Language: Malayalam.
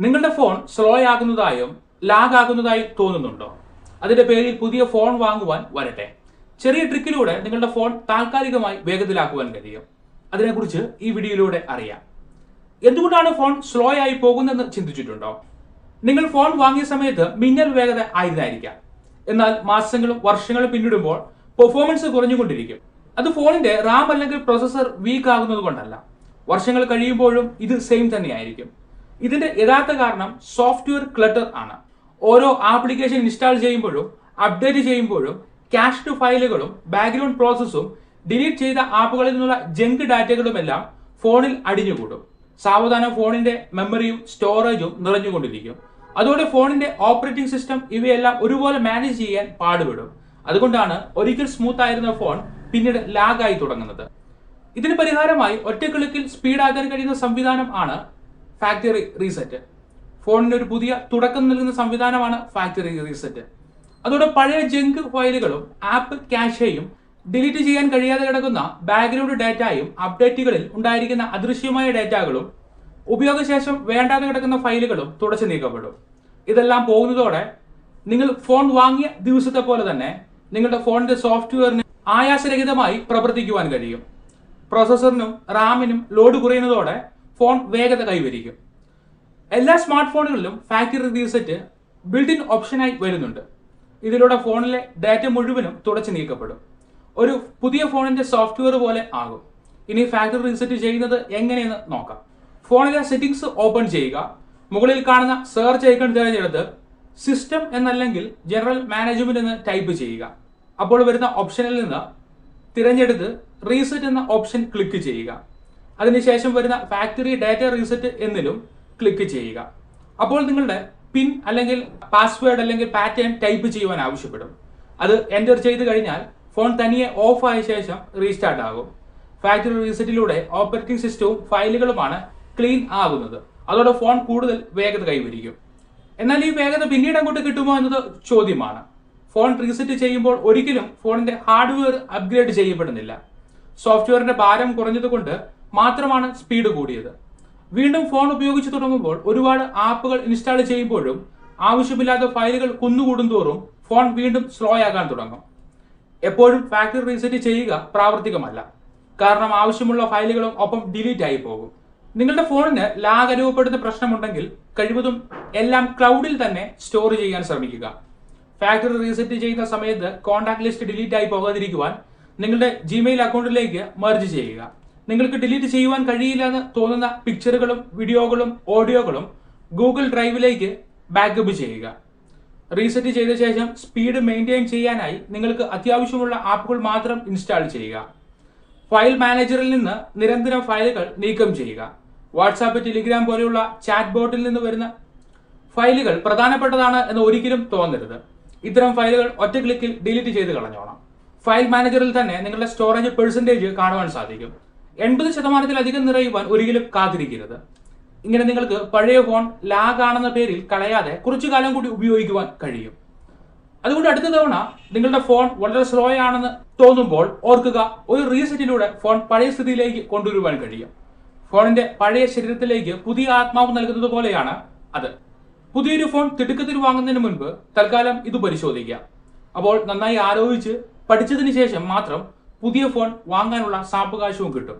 നിങ്ങളുടെ ഫോൺ സ്ലോ ആകുന്നതായും ലാഗ് ആകുന്നതായും തോന്നുന്നുണ്ടോ? അതിന്റെ പേരിൽ പുതിയ ഫോൺ വാങ്ങുവാൻ വരട്ടെ. ചെറിയ ട്രിക്കിലൂടെ നിങ്ങളുടെ ഫോൺ താൽക്കാലികമായി വേഗത്തിലാക്കുവാൻ കഴിയും. അതിനെക്കുറിച്ച് ഈ വീഡിയോയിലൂടെ അറിയാം. എന്തുകൊണ്ടാണ് ഫോൺ സ്ലോ ആയി പോകുന്നതെന്ന് ചിന്തിച്ചിട്ടുണ്ടോ? നിങ്ങൾ ഫോൺ വാങ്ങിയ സമയത്ത് മിന്നൽ വേഗത ആയിരുന്നായിരിക്കാം. എന്നാൽ മാസങ്ങളും വർഷങ്ങളും പിന്നിടുമ്പോൾ പെർഫോമൻസ് കുറഞ്ഞുകൊണ്ടിരിക്കും. അത് ഫോണിന്റെ റാം അല്ലെങ്കിൽ പ്രോസസർ വീക്ക് ആകുന്നത് കൊണ്ടല്ല. വർഷങ്ങൾ കഴിയുമ്പോഴും ഇത് സെയിം തന്നെയായിരിക്കും. ഇതിന്റെ യഥാർത്ഥ കാരണം സോഫ്റ്റ്വെയർ ക്ലട്ടർ ആണ്. ഓരോ ആപ്ലിക്കേഷൻ ഇൻസ്റ്റാൾ ചെയ്യുമ്പോഴും അപ്ഡേറ്റ് ചെയ്യുമ്പോഴും ക്യാഷ്ഡ് ഫയലുകളും ബാക്ക്ഗ്രൗണ്ട് പ്രോസസ്സും ഡിലീറ്റ് ചെയ്ത ആപ്പുകളിൽ നിന്നുള്ള ജങ്ക് ഡാറ്റകളുമെല്ലാം ഫോണിൽ അടിഞ്ഞുകൂടും. സാവധാനം ഫോണിന്റെ മെമ്മറിയും സ്റ്റോറേജും നിറഞ്ഞുകൊണ്ടിരിക്കും. അതോടെ ഫോണിന്റെ ഓപ്പറേറ്റിംഗ് സിസ്റ്റം ഇവയെല്ലാം ഒരുപോലെ മാനേജ് ചെയ്യാൻ പാടുപെടും. അതുകൊണ്ടാണ് ഒരിക്കൽ സ്മൂത്ത് ആയിരുന്ന ഫോൺ പിന്നീട് ലാഗായി തുടങ്ങുന്നത്. ഇതിന് പരിഹാരമായി ഒറ്റ ക്ലിക്കിൽ സ്പീഡാക്കാൻ കഴിയുന്ന സംവിധാനം ആണ് ഫാക്ടറി റീസെറ്റ് ഫോണിന് ഒരു പുതിയ തുടക്കം നൽകുന്ന സംവിധാനമാണ് ഫാക്ടറി റീസെറ്റ് അതോടെ പഴയ ജങ്ക് ഫയലുകളും ആപ്പ് ക്യാഷയും ഡിലീറ്റ് ചെയ്യാൻ കഴിയാതെ കിടക്കുന്ന ബാക്ക്ഗ്രൗണ്ട് ഡാറ്റയും അപ്ഡേറ്റുകളിൽ ഉണ്ടായിരിക്കുന്ന അദൃശ്യമായ ഡാറ്റകളും ഉപയോഗശേഷം വേണ്ടാതെ കിടക്കുന്ന ഫയലുകളും തുടച്ചു നീക്കപ്പെടും. ഇതെല്ലാം പോകുന്നതോടെ നിങ്ങൾ ഫോൺ വാങ്ങിയ ദിവസത്തെ പോലെ തന്നെ നിങ്ങളുടെ ഫോണിന്റെ സോഫ്റ്റ്വെയറിന് ആയാസരഹിതമായി പ്രവർത്തിക്കുവാൻ കഴിയും. പ്രോസസ്സറിനും റാമിനും ലോഡ് കുറയുന്നതോടെ ഫോൺ വേഗത കൈവരിക്കും. എല്ലാ സ്മാർട്ട് ഫോണുകളിലും ഫാക്ടറി റീസെറ്റ് ബിൽഡ് ഇൻ ഓപ്ഷനായി വരുന്നുണ്ട്. ഇതിലൂടെ ഫോണിലെ ഡാറ്റ മുഴുവനും തുടച്ചു നീക്കപ്പെടും. ഒരു പുതിയ ഫോണിന്റെ സോഫ്റ്റ്വെയർ പോലെ ആകും. ഇനി ഫാക്ടറി റീസെറ്റ് ചെയ്യുന്നത് എങ്ങനെയെന്ന് നോക്കാം. ഫോണിലെ സെറ്റിംഗ്സ് ഓപ്പൺ ചെയ്യുക. മുകളിൽ കാണുന്ന സെർച്ച് ഐക്കൺ തിരഞ്ഞെടുത്ത് സിസ്റ്റം എന്നല്ലെങ്കിൽ ജനറൽ മാനേജ്മെന്റ് എന്ന് ടൈപ്പ് ചെയ്യുക. അപ്പോൾ വരുന്ന ഓപ്ഷനിൽ നിന്ന് തിരഞ്ഞെടുത്ത് റീസെറ്റ് എന്ന ഓപ്ഷൻ ക്ലിക്ക് ചെയ്യുക. അതിനുശേഷം വരുന്ന ഫാക്ടറി ഡാറ്റ റീസെറ്റ് എന്നിലും ക്ലിക്ക് ചെയ്യുക. അപ്പോൾ നിങ്ങളുടെ പിൻ അല്ലെങ്കിൽ പാസ്വേഡ് അല്ലെങ്കിൽ പാറ്റേൺ ടൈപ്പ് ചെയ്യുവാൻ ആവശ്യപ്പെടും. അത് എന്റർ ചെയ്ത് കഴിഞ്ഞാൽ ഫോൺ തനിയെ ഓഫ് ആയ ശേഷം റീസ്റ്റാർട്ട് ആകും. ഫാക്ടറി റീസെറ്റിലൂടെ ഓപ്പറേറ്റിംഗ് സിസ്റ്റവും ഫയലുകളുമാണ് ക്ലീൻ ആകുന്നത്. അതോടെ ഫോൺ കൂടുതൽ വേഗത കൈവരിക്കും. എന്നാൽ ഈ വേഗത പിന്നീട് അങ്ങോട്ട് കിട്ടുമോ എന്നത് ചോദ്യമാണ്. ഫോൺ റീസെറ്റ് ചെയ്യുമ്പോൾ ഒരിക്കലും ഫോണിന്റെ ഹാർഡ്വെയർ അപ്ഗ്രേഡ് ചെയ്യപ്പെടുന്നില്ല. സോഫ്റ്റ്വെയറിന്റെ ഭാരം കുറഞ്ഞതുകൊണ്ട് മാത്രമാണ് സ്പീഡ് കൂടിയത്. വീണ്ടും ഫോൺ ഉപയോഗിച്ച് തുടങ്ങുമ്പോൾ ഒരുപാട് ആപ്പുകൾ ഇൻസ്റ്റാൾ ചെയ്യുമ്പോഴും ആവശ്യമില്ലാത്ത ഫയലുകൾ കുന്നുകൂടും തോറും ഫോൺ വീണ്ടും സ്ലോ ആകാൻ തുടങ്ങും. എപ്പോഴും ഫാക്ടറി റീസെറ്റ് ചെയ്യുക പ്രാവർത്തികമല്ല. കാരണം ആവശ്യമുള്ള ഫയലുകളും ഒപ്പം ഡിലീറ്റ് ആയി പോകും. നിങ്ങളുടെ ഫോണിന് ലാഗ് അനുഭവപ്പെടുന്ന പ്രശ്നമുണ്ടെങ്കിൽ കഴിവതും എല്ലാം ക്ലൗഡിൽ തന്നെ സ്റ്റോർ ചെയ്യാൻ ശ്രമിക്കുക. ഫാക്ടറി റീസെറ്റ് ചെയ്യുന്ന സമയത്ത് കോൺടാക്ട് ലിസ്റ്റ് ഡിലീറ്റ് ആയി പോകാതിരിക്കുവാൻ നിങ്ങളുടെ ജിമെയിൽ അക്കൗണ്ടിലേക്ക് മെർജ് ചെയ്യുക. നിങ്ങൾക്ക് ഡിലീറ്റ് ചെയ്യുവാൻ കഴിയില്ല എന്ന് തോന്നുന്ന പിക്ചറുകളും വീഡിയോകളും ഓഡിയോകളും ഗൂഗിൾ ഡ്രൈവിലേക്ക് ബാക്കപ്പ് ചെയ്യുക. റീസെറ്റ് ചെയ്ത ശേഷം സ്പീഡ് മെയിന്റെയിൻ ചെയ്യാനായി നിങ്ങൾക്ക് അത്യാവശ്യമുള്ള ആപ്പുകൾ മാത്രം ഇൻസ്റ്റാൾ ചെയ്യുക. ഫയൽ മാനേജറിൽ നിന്ന് നിരന്തരം ഫയലുകൾ നീക്കം ചെയ്യുക. വാട്സാപ്പ് ടെലിഗ്രാം പോലെയുള്ള ചാറ്റ് ബോട്ടിൽ നിന്ന് വരുന്ന ഫയലുകൾ പ്രധാനപ്പെട്ടതാണ് എന്ന് ഒരിക്കലും തോന്നരുത്. ഇത്തരം ഫയലുകൾ ഒറ്റ ക്ലിക്കിൽ ഡിലീറ്റ് ചെയ്ത് കളഞ്ഞോണം. ഫയൽ മാനേജറിൽ തന്നെ നിങ്ങളുടെ സ്റ്റോറേജ് പെർസെന്റേജ് കാണുവാൻ സാധിക്കും. എൺപത് ശതമാനത്തിലധികം നിറയുവാൻ ഒരിക്കലും കാത്തിരിക്കരുത്. ഇങ്ങനെ നിങ്ങൾക്ക് പഴയ ഫോൺ ലാഗ് ആണെന്ന പേരിൽ കളയാതെ കുറച്ചു കാലം കൂടി ഉപയോഗിക്കുവാൻ കഴിയും. അതുകൊണ്ട് അടുത്ത തവണ നിങ്ങളുടെ ഫോൺ വളരെ സ്ലോ ആണെന്ന് തോന്നുമ്പോൾ ഓർക്കുക ഒരു റീസെറ്റിലൂടെ ഫോൺ പഴയ സ്ഥിതിയിലേക്ക് കൊണ്ടുവരുവാൻ കഴിയും. ഫോണിന്റെ പഴയ ശരീരത്തിലേക്ക് പുതിയ ആത്മാവ് നൽകുന്നത് പോലെയാണ് അത്. പുതിയൊരു ഫോൺ തിടുക്കത്തിൽ വാങ്ങുന്നതിന് മുൻപ് തൽക്കാലം ഇത് പരിശോധിക്കുക. അപ്പോൾ നന്നായി ആലോചിച്ച് പഠിച്ചതിന് ശേഷം മാത്രം പുതിയ ഫോൺ വാങ്ങാനുള്ള സാവകാശവും കിട്ടും.